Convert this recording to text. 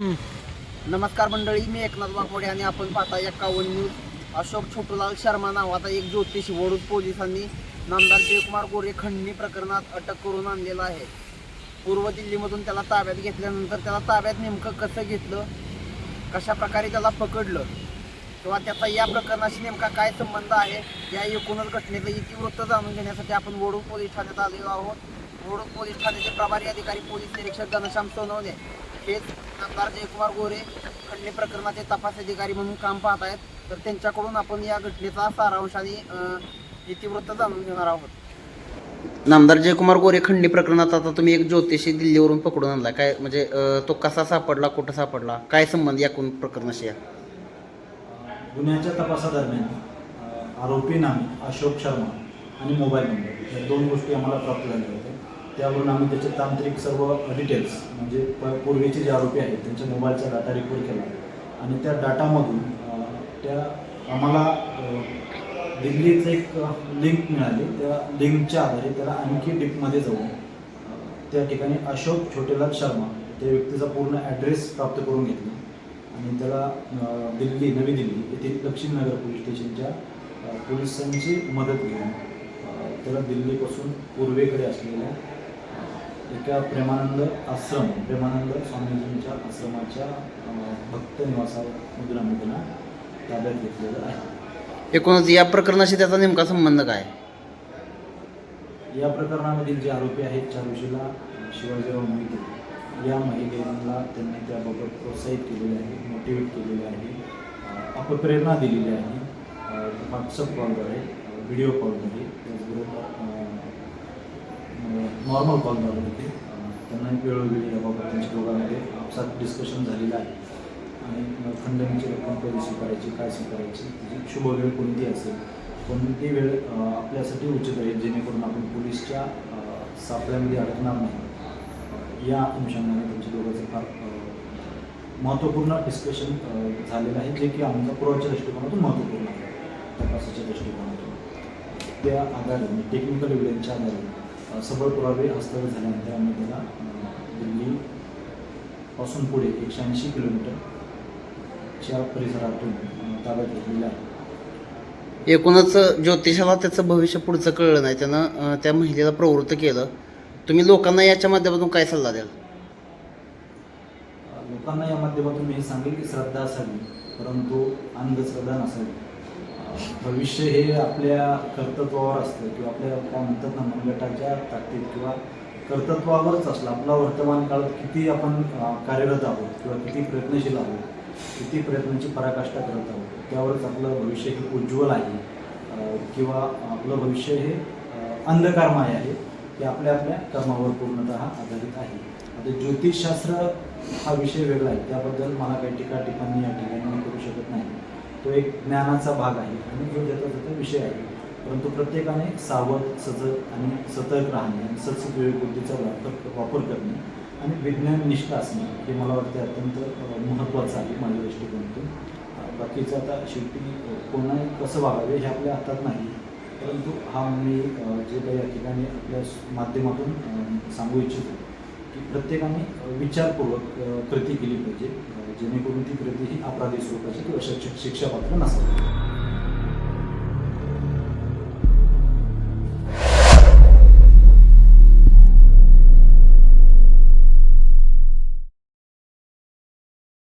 नमस्कार मंडळी मी एकनाथ वाघमोडे आणि आपण पाहता एकावन्न न्यूज. अशोक छोटूलाल शर्मा नावाचा एक ज्योतिष वडूद पोलिसांनी नामदार जयकुमार गोरे खंडणी प्रकरणात अटक करून आणलेला आहे. पूर्व दिल्लीमधून त्याला ताब्यात घेतल्यानंतर त्याला ताब्यात नेमकं कसं घेतलं? कशा प्रकारे त्याला पकडलं? किंवा त्याचा या प्रकरणाशी नेमका काय संबंध आहे? या एकूणच घटनेचं इतिवृत्त जाणून घेण्यासाठी आपण वडूद पोलीस ठाण्यात आलेलो आहोत. वडूद पोलीस ठाण्याचे प्रभारी अधिकारी पोलीस निरीक्षक घनश्याम सोनवणे. हेच आमदार जयकुमार गोरे खंडणी प्रकरणाचे तपास अधिकारी म्हणून काम पाहत आहेत तर त्यांच्याकडून आपण या घटनेचा सारांश आणि इतिवृत्त जाणून घेणार आहोत. नामदार जयकुमार गोरे खंडणी प्रकरणात आता तुम्ही एक ज्योतिषी दिल्लीवरून पकडून आणला. काय म्हणजे तो कसा सापडला कुठं सापडला? काय संबंध एकूण प्रकरणाशी आहे? गुन्ह्याच्या तपासादरम्यान आरोपी नामे अशोक शर्मा आणि मोबाईल नंबर या दोन गोष्टी आम्हाला प्राप्त झाल्या होत्या. त्यावरून आम्ही त्याचे तांत्रिक सर्व डिटेल्स म्हणजे प- पूर्वीचे जे आरोपी आहेत त्यांच्या मोबाईलचा डाटा रिकवर केला. आणि त्या डाटामधून त्या आम्हाला दिल्लीच दिल्लीचं एक लिंक मिळाली. त्या लिंकच्या आधारे त्याला आणखी डीपमध्ये जाऊन त्या ठिकाणी अशोक छोटेलाल शर्मा त्या व्यक्तीचा पूर्ण ॲड्रेस प्राप्त करून घेतला. आणि त्याला दिल्ली नवी दिल्ली येथील दक्षिण नगर पोलीस स्टेशनच्या पोलिसांची मदत घेऊन त्याला दिल्लीपासून पूर्वेकडे असलेल्या एका प्रेमानंद आश्रम प्रेमानंद स्वामीजींच्या आश्रमाच्या भक्त आम्ही त्याला ताब्यात घेतलेलं आहे. एकूणच या प्रकरणाशी त्याचा नेमका संबंध काय? या प्रकरणामधील जे आरोपी आहेत चारुशीला शिवाजीराव मोहिते या महिलेला त्यांनी त्याबाबत प्रोत्साहित केलेले आहे मोटिवेट केलेले आहे अपप्रेरणा दिलेली आहे. व्हॉट्सअप कॉलद्वारे व्हिडिओ कॉलद्वारे नॉर्मल कॉल होते अ, त्यांना वेळोवेळी याबाबत त्यांच्या दोघांमध्ये आपसात डिस्कशन झालेलं आहे. आणि मग खंडणीची रक्कम कधी स्वीकारायची काय स्वीकारायची त्याची शुभ वेळ कोणती असेल कोणती वेळ आपल्यासाठी उचित राहील जेणेकरून आपण पोलीसच्या अ, सापळ्यामध्ये अडकणार नाही. या अनुषंगाने त्यांच्या दोघांचं फार महत्त्वपूर्ण डिस्कशन झालेलं आहे जे की आमच्या पुराव्याच्या दृष्टिकोनातून महत्त्वपूर्ण आहे. तपासाच्या दृष्टिकोनातून. त्या आधारे टेक्निकल एव्हिडन्सच्या आधारे सबळ पुरावे हस्तगत झाल्यानंतर आम्ही त्याला अ, दिल्लीपासून पुढे एकशे ऐंशी किलोमीटरच्या परिसरातून ताब्यात घेतलेलं आहे. एकूणच ज्योतिषाला त्याचं भविष्य पुढचं कळलं नाही. त्यानं त्या महिलेला प्रवृत्त केलं. तुम्ही लोकांना याच्या माध्यमातून काय सल्ला द्याल? लोकांना या माध्यमातून मी हे सांगेल की श्रद्धा असावी परंतु अंधश्रद्धा नसावी. भविष्य हे आपल्या कर्तृत्वावर असतं किंवा आपल्या काय म्हणतात ना मनगटाच्या ताकदीत किंवा कर्तृत्वावरच असलं. आपला वर्तमान काळात किती आपण कार्यरत आहोत किंवा किती प्रयत्नशील आहोत किती प्रयत्नांची पराकाष्ठा करत आहोत त्यावरच आपलं भविष्य हे उज्ज्वल आहे. किंवा आपलं भविष्य हे अं, अंधकारमय आहे हे आपल्या आपल्या कर्मावर पूर्णतः आधारित आहे. आता ज्योतिषशास्त्र हा विषय वेगळा आहे. त्याबद्दल मला काही टीका टिप्पणी या ठिकाणी तो एक ज्ञानाचा भाग आहे आणि जो ज्याचा त्याचा विषय आहे. परंतु प्रत्येकाने सावध सजग आणि सतर्क राहणे आणि सत्सत बुद्धीचा वापर वापर करणे आणि विज्ञान निष्ठ असणे हे मला वाटते अत्यंत महत्त्वाचं आहे माझ्या दृष्टिकोनातून. बाकीचं आता शेवटी अ, कोणा कसं वागावे हे आपल्या हातात नाही. परंतु हा मी जे काही या ठिकाणी आपल्या माध्यमातून सांगू इच्छितो. की प्रत्येकाने विचारपूर्वक कृती केली पाहिजे. जेणेकरून ती कृती ही अपराधी स्वरूपाची किंवा शिक्षा शिक्षापात्र नसावी.